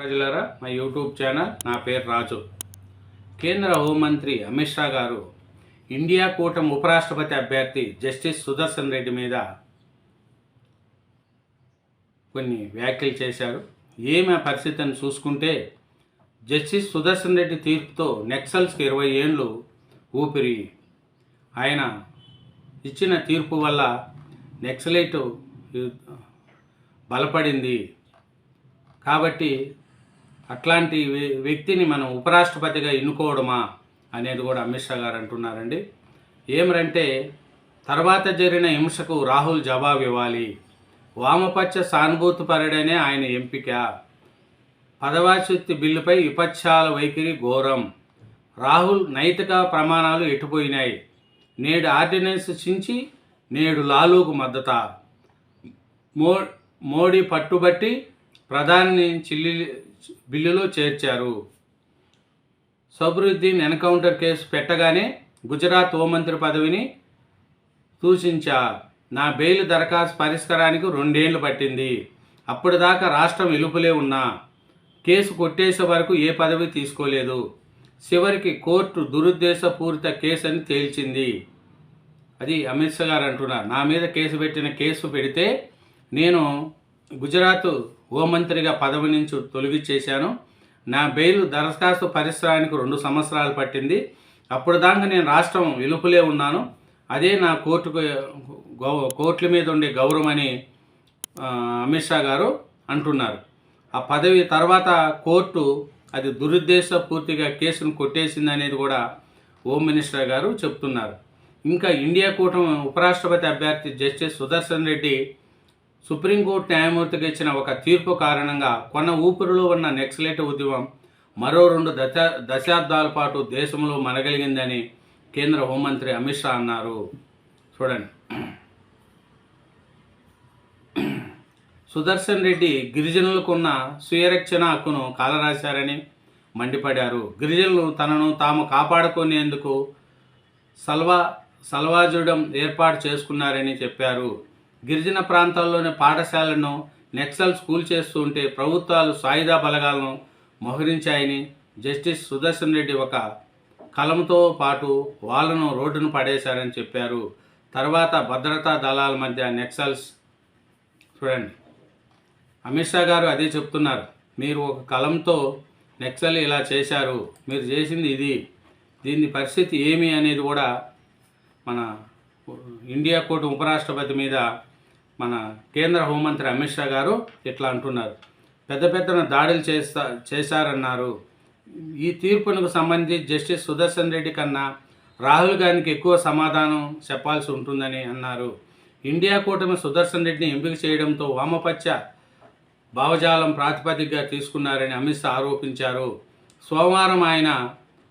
ప్రజలరా మా YouTube channel నా పేరు రాజు. కేంద్ర హోంమంత్రి అమిత్ షా గారు ఇండియా కూటమి ఉపరాష్ట్రపతి అభ్యర్థి జస్టిస్ సుదర్శన్ రెడ్డి మీద కొన్ని వ్యాఖ్యలు చేశారు. ఏమి ఆ పరిస్థితిని చూసుకుంటే జస్టిస్ సుదర్శన్ రెడ్డి తీర్పుతో నెక్సల్స్కి ఇరవై ఏళ్ళు ఊపిరి. ఆయన ఇచ్చిన తీర్పు వల్ల నెక్సలైట్ బలపడింది. కాబట్టి అట్లాంటి వ్య- వ్యక్తిని మనం ఉపరాష్ట్రపతిగా ఎన్నుకోవడమా అనేది కూడా అమిత్ షా గారు అంటున్నారండి. ఏమరంటే తర్వాత జరిగిన హింసకు రాహుల్ జవాబు ఇవ్వాలి. వామపక్ష సానుభూతిపరుడనే ఆయన ఎంపిక. పదవాచ్యుతి బిల్లుపై విపక్షాల వైఖరి ఘోరం. రాహుల్ నైతిక ప్రమాణాలు ఎటుపోయినాయి? నేడు ఆర్డినెన్స్ చించి నేడు లాలూకు మద్దత. మో మోడీ పట్టుబట్టి ప్రధాని చిల్లి బిల్లులో చేర్చారు. సబరుద్దీన్ ఎన్కౌంటర్ కేసు పెట్టగానే గుజరాత్ హోంమంత్రి పదవిని సూచించా నా బెయిల్ దరఖాస్తు పరిష్కారానికి రెండేళ్ళు పట్టింది. అప్పటిదాకా రాష్ట్రం ఇలుపులే ఉన్నా కేసు కొట్టేసే వరకు ఏ పదవి తీసుకోలేదు. చివరికి కోర్టు దురుద్దేశపూరిత కేసు అని తేల్చింది. అది అమిత్ షా గారు అంటున్నారు. నా మీద కేసు పెట్టిన కేసు పెడితే నేను గుజరాత్ హోంమంత్రిగా పదవి నుంచి తొలగించేశాను నా బెయిల్ దరఖాస్తు పరిసరానికి రెండు సంవత్సరాలు పట్టింది. అప్పుడు దాకా నేను రాష్ట్రం వెలుపులే ఉన్నాను. అదే నా కోర్టుకు గౌ కోర్టుల మీద ఉండే గౌరవం అని అమిత్ షా గారు అంటున్నారు. ఆ పదవి తర్వాత కోర్టు అది దురుద్దేశపూర్తిగా కేసును కొట్టేసింది అనేది కూడా హోమ్ మినిస్టర్ గారు చెప్తున్నారు. ఇంకా ఇండియా కూటమి ఉపరాష్ట్రపతి అభ్యర్థి justice Sudarshan Reddy supreme court న్యాయమూర్తికి ఇచ్చిన ఒక తీర్పు కారణంగా కొన్న ఊపిరిలో ఉన్న నెక్సలైట్ ఉద్యమం మరో రెండు దశ దశాబ్దాల పాటు దేశంలో మనగలిగిందని కేంద్ర హోంమంత్రి అమిత్ షా అన్నారు. చూడండి. సుదర్శన్ రెడ్డి గిరిజనులకు ఉన్న స్వీయరక్షణ హక్కును కాలరాశారని మండిపడారు. గిరిజనులు తనను తాము కాపాడుకునేందుకు సల్వా సల్వాజుడం ఏర్పాటు చేసుకున్నారని చెప్పారు. గిరిజన ప్రాంతాల్లోని పాఠశాలను నెక్సల్ స్కూల్ చేస్తూ ఉంటే ప్రభుత్వాలు సాయుధ బలగాలను మోహరించాయని జస్టిస్ సుదర్శన్ రెడ్డి ఒక కలంతో పాటు వాళ్ళను రోడ్డును పడేశారని చెప్పారు. తర్వాత భద్రతా దళాల మధ్య నెక్సల్స్ చూడండి. అమిత్ షా గారు అదే చెప్తున్నారు. మీరు ఒక కలంతో నెక్సల్ ఇలా చేశారు. మీరు చేసింది ఇది. దీని పరిస్థితి ఏమి అనేది కూడా మన ఇండియా కోర్టు ఉపరాష్ట్రపతి మీద మన కేంద్ర హోంమంత్రి అమిత్ షా గారు ఇట్లా అంటున్నారు. పెద్ద పెద్దన దాడులు చేస్తా చేశారన్నారు. ఈ తీర్పునకు సంబంధించి జస్టిస్ సుదర్శన్ రెడ్డి కన్నా రాహుల్ గాంధీకి ఎక్కువ సమాధానం చెప్పాల్సి ఉంటుందని అన్నారు. ఇండియా కూటమి సుదర్శన్ రెడ్డిని ఎంపిక చేయడంతో వామపక్ష భావజాలం ప్రాతిపదికగా తీసుకున్నారని అమిత్ షా ఆరోపించారు. సోమవారం ఆయన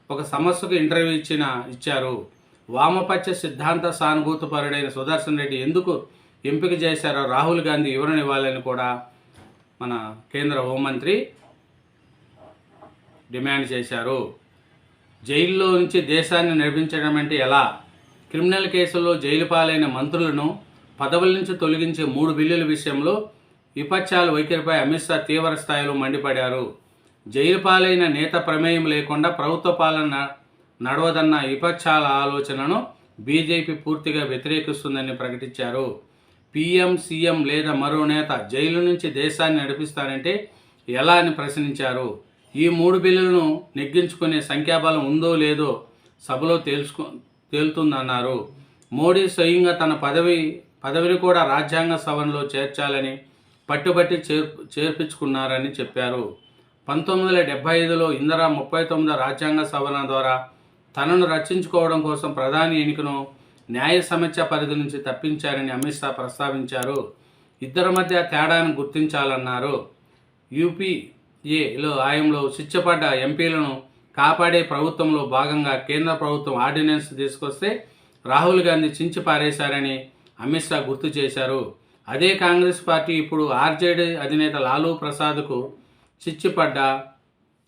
ఒక సమస్యకు ఇంటర్వ్యూ ఇచ్చిన ఇచ్చారు. వామపక్ష సిద్ధాంత సానుభూతిపరుడైన సుదర్శన్ రెడ్డి ఎందుకు ఎంపిక చేశారో? రాహుల్ గాంధీ వివరణ ఇవ్వాలని కూడా మన కేంద్ర హోంమంత్రి డిమాండ్ చేశారు. జైల్లో నుంచి దేశాన్ని నడిపించడం అంటే ఎలా? క్రిమినల్ కేసుల్లో జైలు పాలైన మంత్రులను పదవుల నుంచి తొలగించే మూడు బిల్లుల విషయంలో విపక్షాల వైఖరిపై అమిత్ షా తీవ్ర స్థాయిలో మండిపడారు. జైలు పాలైన నేత ప్రమేయం లేకుండా ప్రభుత్వ పాలన నడవదన్న విపక్షాల ఆలోచనను బీజేపీ పూర్తిగా వ్యతిరేకిస్తుందని ప్రకటించారు. పీఎం సీఎం లేదా మరో నేత జైలు నుంచి దేశాన్ని నడిపిస్తారంటే ఎలా అని ప్రశ్నించారు? ఈ మూడు బిల్లులను నెగ్గించుకునే సంఖ్యాబలం ఉందో లేదో సభలో తేల్చుకు తేలుతుందన్నారు. మోడీ స్వయంగా తన పదవి పదవిని కూడా రాజ్యాంగ సభలో చేర్చాలని పట్టుబట్టి చేర్ చేర్పించుకున్నారని చెప్పారు. పంతొమ్మిది వందల డెబ్బై ఐదులో ఇందిరా ముప్పై తొమ్మిదో రాజ్యాంగ సవరణ ద్వారా తనను రక్షించుకోవడం కోసం ప్రధాని ఎన్నికను న్యాయ సమస్య పరిధి నుంచి తప్పించారని అమిత్ షా ప్రస్తావించారు. ఇద్దరి మధ్య తేడాను గుర్తించాలన్నారు. యూపీఏలో ఆయంలో శిక్షపడ్డ ఎంపీలను కాపాడే ప్రభుత్వంలో భాగంగా కేంద్ర ప్రభుత్వం ఆర్డినెన్స్ తీసుకొస్తే రాహుల్ గాంధీ చించి పారేశారని అమిత్ షా గుర్తు చేశారు. అదే కాంగ్రెస్ పార్టీ ఇప్పుడు ఆర్జేడీ అధినేత లాలూ ప్రసాద్కు చిచ్చిపడ్డ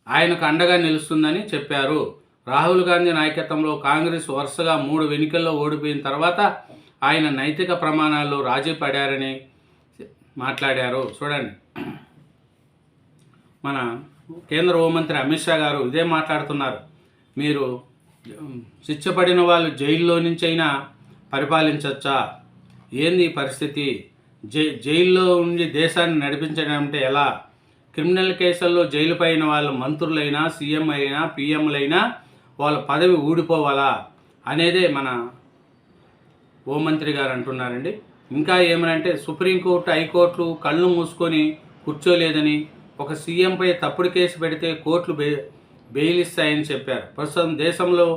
ఆయనకు అండగా నిలుస్తుందని చెప్పారు. రాహుల్ గాంధీ నాయకత్వంలో కాంగ్రెస్ వరుసగా మూడు వెనుకల్లో ఓడిపోయిన తర్వాత ఆయన నైతిక ప్రమాణాల్లో రాజీ పడారని మాట్లాడారు. చూడండి. మన కేంద్ర హోంమంత్రి అమిత్ షా గారు ఇదే మాట్లాడుతున్నారు. మీరు శిక్షపడిన వాళ్ళు జైల్లో నుంచైనా పరిపాలించవచ్చా ఏంది పరిస్థితి? జై జైల్లో ఉండి దేశాన్ని నడిపించడం అంటే ఎలా? క్రిమినల్ కేసుల్లో జైలు పైన వాళ్ళ మంత్రులైనా సీఎం అయినా పీఎంలైనా వాళ్ళ పదవి ఊడిపోవాలా అనేదే మన హోంమంత్రి గారు అంటున్నారండి. ఇంకా ఏమనంటే సుప్రీంకోర్టు హైకోర్టు కళ్ళు మూసుకొని కూర్చోలేదని ఒక సీఎంపై తప్పుడు కేసు పెడితే కోర్టులు బె బెయిల్ ఇస్తాయని చెప్పారు. ప్రస్తుతం దేశంలో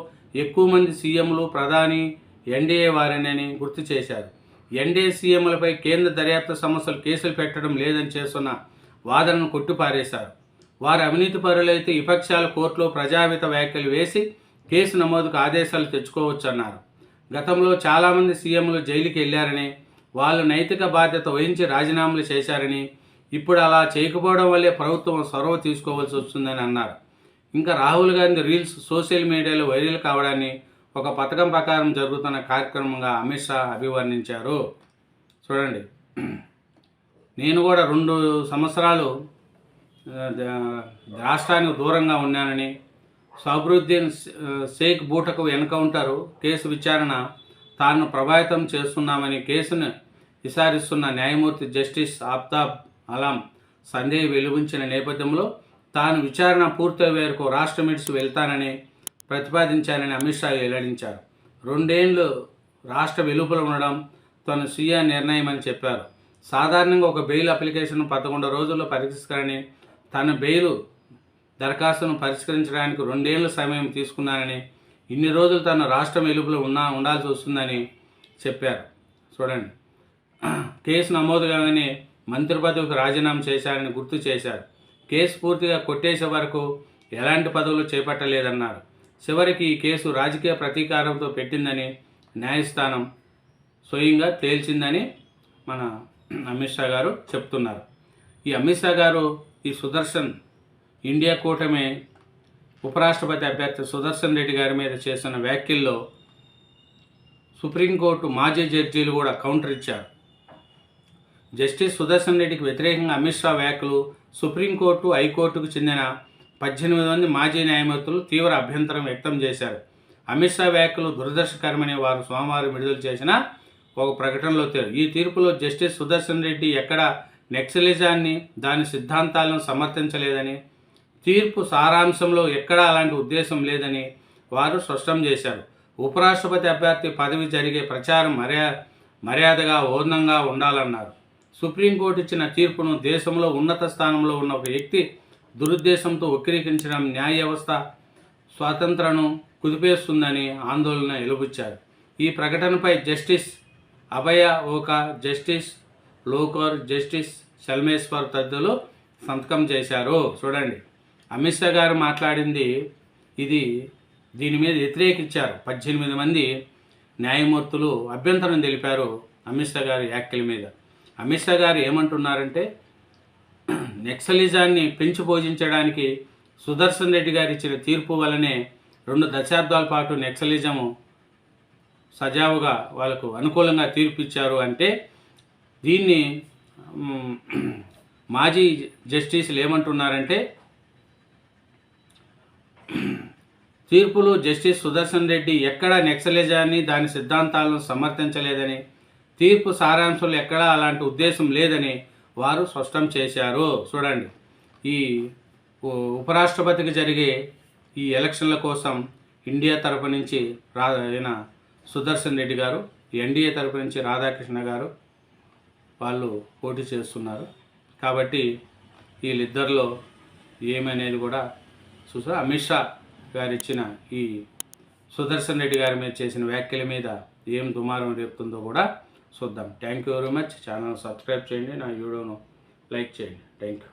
ఎక్కువ మంది సీఎంలు ప్రధాని ఎన్డీఏ వారేనని గుర్తు చేశారు. ఎన్డీఏ సీఎంలపై కేంద్ర దర్యాప్తు సంస్థలు కేసులు పెట్టడం లేదని చేస్తున్న వాదనను కొట్టిపారేశారు. వారు అవినీతి పరులైతే విపక్షాల కోర్టులో ప్రజావిత వ్యాఖ్యలు వేసి కేసు నమోదుకు ఆదేశాలు తెచ్చుకోవచ్చన్నారు. గతంలో చాలామంది సీఎంలు జైలుకి వెళ్ళారని వాళ్ళు నైతిక బాధ్యత వహించి రాజీనామాలు చేశారని ఇప్పుడు అలా చేయకపోవడం వల్లే ప్రభుత్వం సొరవ తీసుకోవాల్సి వస్తుందని అన్నారు. ఇంకా రాహుల్ గాంధీ రీల్స్ సోషల్ మీడియాలో వైరల్ కావడాన్ని ఒక పథకం ప్రకారం జరుగుతున్న కార్యక్రమంగా అమిత్ షా అభివర్ణించారు. చూడండి. నేను కూడా రెండు సంవత్సరాలు రాష్ట్రానికి దూరంగా ఉన్నానని సబరుద్దీన్ షేక్ బూటకు ఎన్కౌంటర్ కేసు విచారణ తాను ప్రభావితం చేస్తున్నామని కేసును విచారిస్తున్న న్యాయమూర్తి జస్టిస్ ఆఫ్తాబ్ అలాం సందేహ వెలుగుంచిన నేపథ్యంలో తాను విచారణ పూర్తయ్యే వరకు రాష్ట్ర విడిచి వెళ్తానని ప్రతిపాదించానని అమిత్ షా వెల్లడించారు. రెండేళ్ళు రాష్ట్ర వెలుపల ఉండడం తన స్వీయ నిర్ణయం అని చెప్పారు. సాధారణంగా ఒక బెయిల్ అప్లికేషన్ పదకొండు రోజుల్లో పరిష్కరని తన బెయిలు దరఖాస్తును పరిష్కరించడానికి రెండేళ్ళ సమయం తీసుకున్నానని ఇన్ని రోజులు తన రాష్ట్రం వెలుపులో ఉన్నా ఉండాల్సి వస్తుందని చెప్పారు. చూడండి. కేసు నమోదు కాగానే మంత్రి పదవికి రాజీనామా చేశారని గుర్తు చేశారు. కేసు పూర్తిగా కొట్టేసే వరకు ఎలాంటి పదవులు చేపట్టలేదన్నారు. చివరికి ఈ కేసు రాజకీయ ప్రతీకారంతో పెట్టిందని న్యాయస్థానం స్వయంగా తేల్చిందని మన అమిత్ షా గారు చెప్తున్నారు. ఈ అమిత్ షా గారు ఈ సుదర్శన్ ఇండియా కూటమి ఉపరాష్ట్రపతి అభ్యర్థి సుదర్శన్ రెడ్డి గారి మీద చేసిన వ్యాఖ్యల్లో సుప్రీంకోర్టు మాజీ జడ్జీలు కూడా కౌంటర్ ఇచ్చారు. జస్టిస్ సుదర్శన్ రెడ్డికి వ్యతిరేకంగా అమిత్ షా వ్యాఖ్యలు సుప్రీంకోర్టు హైకోర్టుకు చెందిన పద్దెనిమిది మంది మాజీ న్యాయమూర్తులు తీవ్ర అభ్యంతరం వ్యక్తం చేశారు. అమిత్ షా వ్యాఖ్యలు దురదర్శకరమని వారు సోమవారం విడుదల చేసిన ఒక ప్రకటనలో తేరు. ఈ తీర్పులో జస్టిస్ సుదర్శన్ రెడ్డి ఎక్కడ నెక్సలిజాన్ని దాని సిద్ధాంతాలను సమర్థించలేదని తీర్పు సారాంశంలో ఎక్కడా అలాంటి ఉద్దేశం లేదని వారు స్పష్టం చేశారు. ఉపరాష్ట్రపతి అభ్యర్థి పదవి జరిగే ప్రచారం మర్యా మర్యాదగా ఓర్ణంగా ఉండాలన్నారు. సుప్రీంకోర్టు ఇచ్చిన తీర్పును దేశంలో ఉన్నత స్థానంలో ఉన్న ఒక వ్యక్తి దురుద్దేశంతో వక్రీకరించడం న్యాయ వ్యవస్థ స్వాతంత్రను కుదిపేస్తుందని ఆందోళన ఎలుబుచ్చారు ఈ ప్రకటనపై justice Abhay Oka justice Lokur justice శల్మేశ్వర్ తదితరులు సంతకం చేశారు. చూడండి. అమిత్ షా గారు మాట్లాడింది ఇది దీని మీద వ్యతిరేకించారు. పద్దెనిమిది మంది న్యాయమూర్తులు అభ్యంతరం తెలిపారు అమిత్ షా గారి వ్యాఖ్యల మీద. అమిత్ షా గారు ఏమంటున్నారంటే నెక్సలిజాన్ని పెంచి పోషించడానికి సుదర్శన్ రెడ్డి గారు ఇచ్చిన తీర్పు వలనే రెండు దశాబ్దాల పాటు నెక్సలిజము సజావుగా వాళ్ళకు అనుకూలంగా తీర్పు ఇచ్చారు అంటే దీన్ని మాజీ జస్టిస్లు ఏమంటున్నారంటే తీర్పులు జస్టిస్ సుదర్శన్ రెడ్డి ఎక్కడ నెక్సలిజాన్ని దాని సిద్ధాంతాలను సమర్థించలేదని తీర్పు సారాంశంలో ఎక్కడా అలాంటి ఉద్దేశం లేదని వారు స్పష్టం చేశారు. చూడండి. ఈ ఉపరాష్ట్రపతికి జరిగే ఈ ఎలక్షన్ల కోసం ఇండియా తరపు నుంచి రా సుదర్శన్ రెడ్డి గారు ఎన్డీఏ తరపు నుంచి రాధాకృష్ణ గారు వాళ్ళు పోటీ చేస్తున్నారు. కాబట్టి వీళ్ళిద్దరిలో ఏమనేది కూడా చూసా. అమిత్ షా గారు ఇచ్చిన ఈ సుదర్శన్ రెడ్డి గారి మీద చేసిన వ్యాఖ్యల మీద ఏం దుమారం రేపుతుందో కూడా చూద్దాం. Thank you very much channel subscribe చేయండి. నా వీడియోను లైక్ చేయండి. Thank you